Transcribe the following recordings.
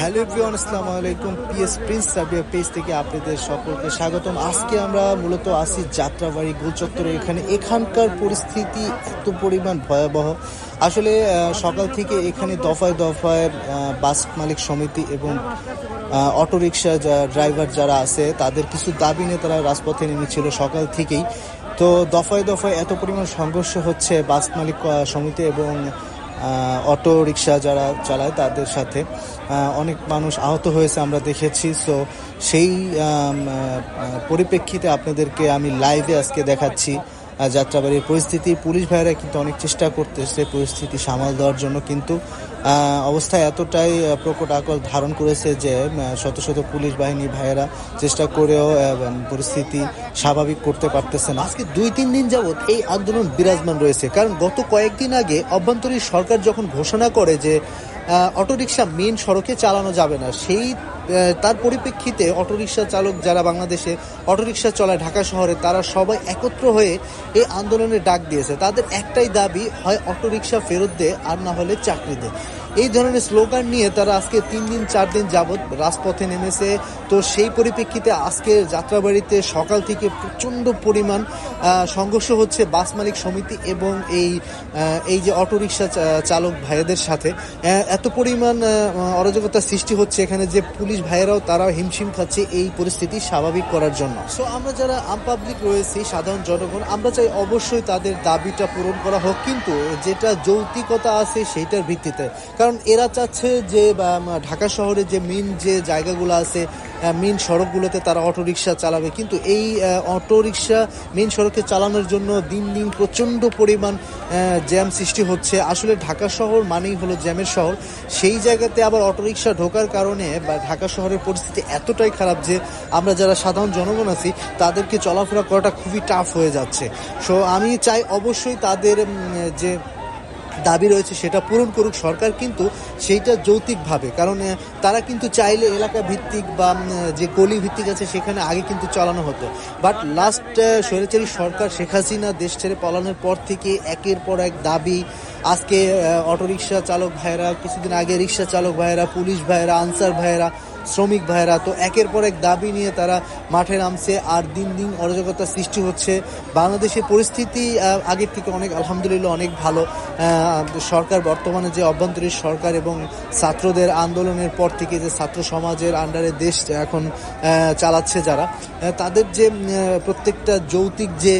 Hello everyone, আসসালামু আলাইকুম। PS Prince Sabia page থেকে আপনাদের সকলকে স্বাগতম। আজকে আমরা মূলত আসি যাত্রাবাড়ি গোলচত্বরে। এখানে এখানকার পরিস্থিতি এত পরিমাণ ভয়াবহ। আসলে সকাল থেকে এখানে দফায় দফায় বাস মালিক সমিতি এবং অটোরিকশা ড্রাইভার যারা আছে, তাদের কিছু দাবি নিয়ে তারা রাজপথে নেমেছিল সকাল থেকেই। তো দফায় দফায় এত পরিমাণ সংঘর্ষ হচ্ছে বাস মালিক সমিতি এবং অটো রিক্সা যারা চালায় তাদের সাথে অনেক মানুষ আহত হয়েছে আমরা দেখেছি। সো সেই পরিপ্রেক্ষিতে আপনাদেরকে আমি লাইভে আজকে দেখাচ্ছি। যাত্রাবাড়ির পরিস্থিতি। পুলিশ ভাইরা কিন্তু অনেক চেষ্টা করতেছে পরিস্থিতি সামাল দেওয়ার জন্য, কিন্তু অবস্থা এতটাই প্রকট আকল ধারণ করেছে যে শত শত পুলিশ বাহিনী ভাইয়েরা চেষ্টা করেও পরিস্থিতি স্বাভাবিক করতে পারতেছে না। আজকে দুই তিন দিন যাবৎ এই আন্দোলন বিরাজমান রয়েছে। কারণ গত কয়েকদিন আগে অভ্যন্তরীণ সরকার যখন ঘোষণা করে যে অটোরিকশা মেন সড়কে চালানো যাবে না। সেই তার পরিপ্রেক্ষিতে অটোরিকশা চালক যারা বাংলাদেশে অটোরিকশা চলায় ঢাকা শহরে, তারা সবাই একত্র হয়ে এই আন্দোলনের ডাক দিয়েছে। তাদের একটাই দাবি, হয় অটোরিকশা ফেরত দে, আর না হলে চাকরি দে। এই ধরনের স্লোগান নিয়ে তারা আজকে তিন দিন, চার দিন যাবৎ রাজপথে নেমেছে। তো সেই পরিপ্রেক্ষিতে আজকে যাত্রাবাড়িতে সকাল থেকে প্রচণ্ড পরিমাণ সংঘর্ষ হচ্ছে বাস মালিক সমিতি এবং এই এই যে অটোরিকশা চালক ভাইদের সাথে। এত পরিমাণ অরাজকতা সৃষ্টি হচ্ছে এখানে যে পুলিশ ভাইয়েরাও তারাও হিমশিম খাচ্ছে এই পরিস্থিতি স্বাভাবিক করার জন্য। সো আমরা যারা আম পাবলিক রয়েছি, সাধারণ জনগণ, আমরা চাই অবশ্যই তাদের দাবিটা পূরণ করা হোক, কিন্তু যেটা যৌক্তিকতা আছে সেইটার ভিত্তিতে। কারণ এরা চাচ্ছে যে ঢাকা শহরে যে মেন যে জায়গাগুলো আছে মেন সড়কগুলোতে তারা অটোরিকশা চালাবে। কিন্তু এই অটোরিকশা মেন সড়কে চালানোর জন্য দিন দিন প্রচণ্ড পরিমাণ জ্যাম সৃষ্টি হচ্ছে। আসলে ঢাকা শহর মানেই হলো জ্যামের শহর। সেই জায়গাতে আবার অটোরিকশা ঢোকার কারণে, বা ঢাকা শহরের পরিস্থিতি এতটাই খারাপ যে, আমরা যারা সাধারণ জনগণ আছি, তাদেরকে চলাফেরা করাটা খুবই টাফ হয়ে যাচ্ছে। সো আমি চাই অবশ্যই তাদের যে দাবি রয়েছে সেটা পূরণ করুক সরকার, কিন্তু সেইটা যৌতিকভাবে কারণ তারা কিন্তু চাইলে এলাকা ভিত্তিক বা যে গলি ভিত্তিক আছে সেখানে আগে কিন্তু চালানো হতো। বাট লাস্ট স্বৈরাচারী সরকার শেখ হাসিনা দেশ ছেড়ে পালানোর পর থেকে একের পর এক দাবি, আজকে অটোরিকশা চালক ভাইয়েরা, কিছুদিন আগে রিক্সা চালক ভাইয়েরা, পুলিশ ভাইয়েরা, আনসার ভাইয়েরা শ্রমিক ভাইরা তো একের পর এক দাবি নিয়ে তারা মাঠে নামছে আর দিন দিন অরাজকতা সৃষ্টি হচ্ছে। বাংলাদেশের পরিস্থিতি আগের থেকে অনেক, আলহামদুলিল্লাহ, অনেক ভালো। সরকার, বর্তমানে যে অভ্যন্তরীণ সরকার এবং ছাত্রদের আন্দোলনের পর থেকে যে ছাত্র সমাজের আন্ডারে দেশ এখন চালাচ্ছে যারা তাদের যে প্রত্যেকটা যৌতিক যে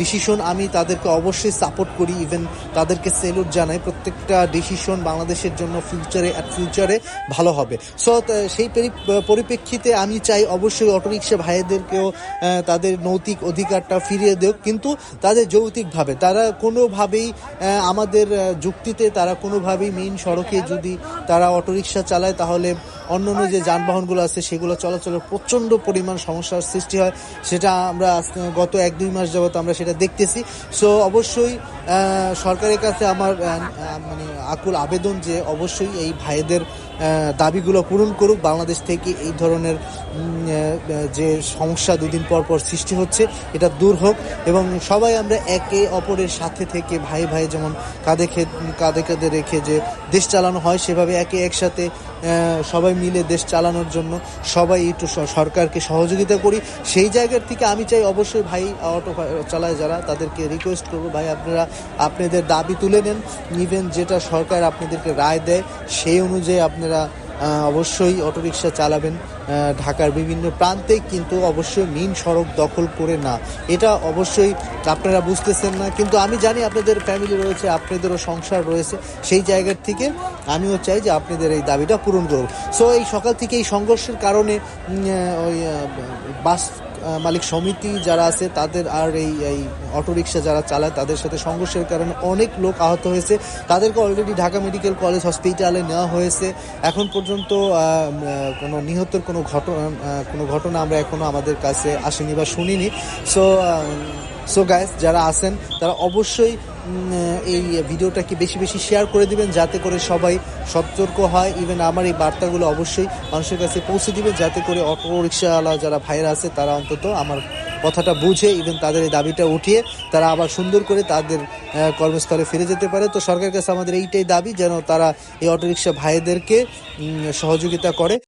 ডিসিশন আমি তাদেরকে অবশ্যই সাপোর্ট করি। ইভেন তাদেরকে সেলুট জানাই। প্রত্যেকটা ডিসিশন বাংলাদেশের জন্য ফিউচারে অ্যাট ফিউচারে ভালো হবে। সো সেই পরি- পরিপ্রেক্ষিতে আমি চাই অবশ্যই অটোরিক্সা ভাইদেরকেও তাদের নৈতিক অধিকারটা ফিরিয়ে দেওক কিন্তু তাদের যৌতিকভাবে তারা কোনোভাবেই আমাদের যুক্তিতে তারা কোনোভাবেই মেইন সড়কে যদি তারা অটোরিক্সা চালায় তাহলে অন্য অন্য যে যানবাহনগুলো আছে, সেগুলো চলাচলের প্রচণ্ড পরিমাণ সমস্যার সৃষ্টি হয়। সেটা আমরা গত এক দুই মাস যাবত আমরা সেটা দেখতেছি। সো অবশ্যই সরকারের কাছে আমার মানে আকুল আবেদন যে অবশ্যই এই ভাইদের দাবিগুলো পূরণ করুক। বাংলাদেশ থেকে এই ধরনের যে সমস্যা দুদিন পর পর সৃষ্টি হচ্ছে, এটা দূর হোক। এবং সবাই আমরা একে অপরের সাথে থেকে ভাই ভাই যেমন কাঁধে কাঁধে কাঁধে রেখে যে দেশ চালানো হয়, সেভাবে একে একসাথে সবাই মিলে দেশ চালানোর জন্য সবাই একটু সরকারকে সহযোগিতা করি। সেই জায়গার থেকে আমি চাই অবশ্যই ভাই অটো চালায় যারা, তাদেরকে রিকোয়েস্ট করব। ভাই, আপনারা, আপনাদের দাবি তুলে নেন। ইভেন যেটা সরকার আপনাদেরকে রায় দেয়, সেই অনুযায়ী আপনারা অবশ্যই অটোরিকশা চালাবেন ঢাকার বিভিন্ন প্রান্তে, কিন্তু অবশ্যই মেন সড়ক দখল করে না। এটা অবশ্যই আপনারা বুঝতেছেন না, কিন্তু আমি জানি আপনাদের ফ্যামিলি রয়েছে, আপনাদেরও সংসার রয়েছে, সেই জায়গার থেকে আমিও চাই যে আপনাদের এই দাবিটা পূরণ করব সো এই সকাল থেকে এই সংঘর্ষের কারণে ওই বাস মালিক সমিতি যারা আছে, তাদের আর এই এই অটোরিকশা যারা চালায়, তাদের সাথে সংঘর্ষের কারণে অনেক লোক আহত হয়েছে। তাদেরকে অলরেডি ঢাকা মেডিকেল কলেজ হসপিটালে নেওয়া হয়েছে। এখন পর্যন্ত কোনো নিহতের কোনো ঘটনা কোনো ঘটনা আমরা এখনও আমাদের কাছে আসেনি বা শুনিনি। সো সো গাইস যারা আছেন, তারা অবশ্যই এই ভিডিওটাকে বেশি বেশি শেয়ার করে দিবেন? যাতে করে সবাই সতর্ক হয়। ইভেন আমার এই বার্তাগুলো অবশ্যই মানুষের কাছে পৌঁছে দিবেন যাতে করে অটো রিক্সাওয়ালা যারা ভাইরা আছে, তারা অন্তত আমার কথাটা বুঝে ইভেন তাদের এই দাবিটা উঠিয়ে তারা আবার সুন্দর করে তাদের কর্মস্থলে ফিরে যেতে পারে। তো সরকারের কাছে আমাদের এইটাই দাবি, যেন তারা এই অটোরিকশা ভাইদেরকে সহযোগিতা করে।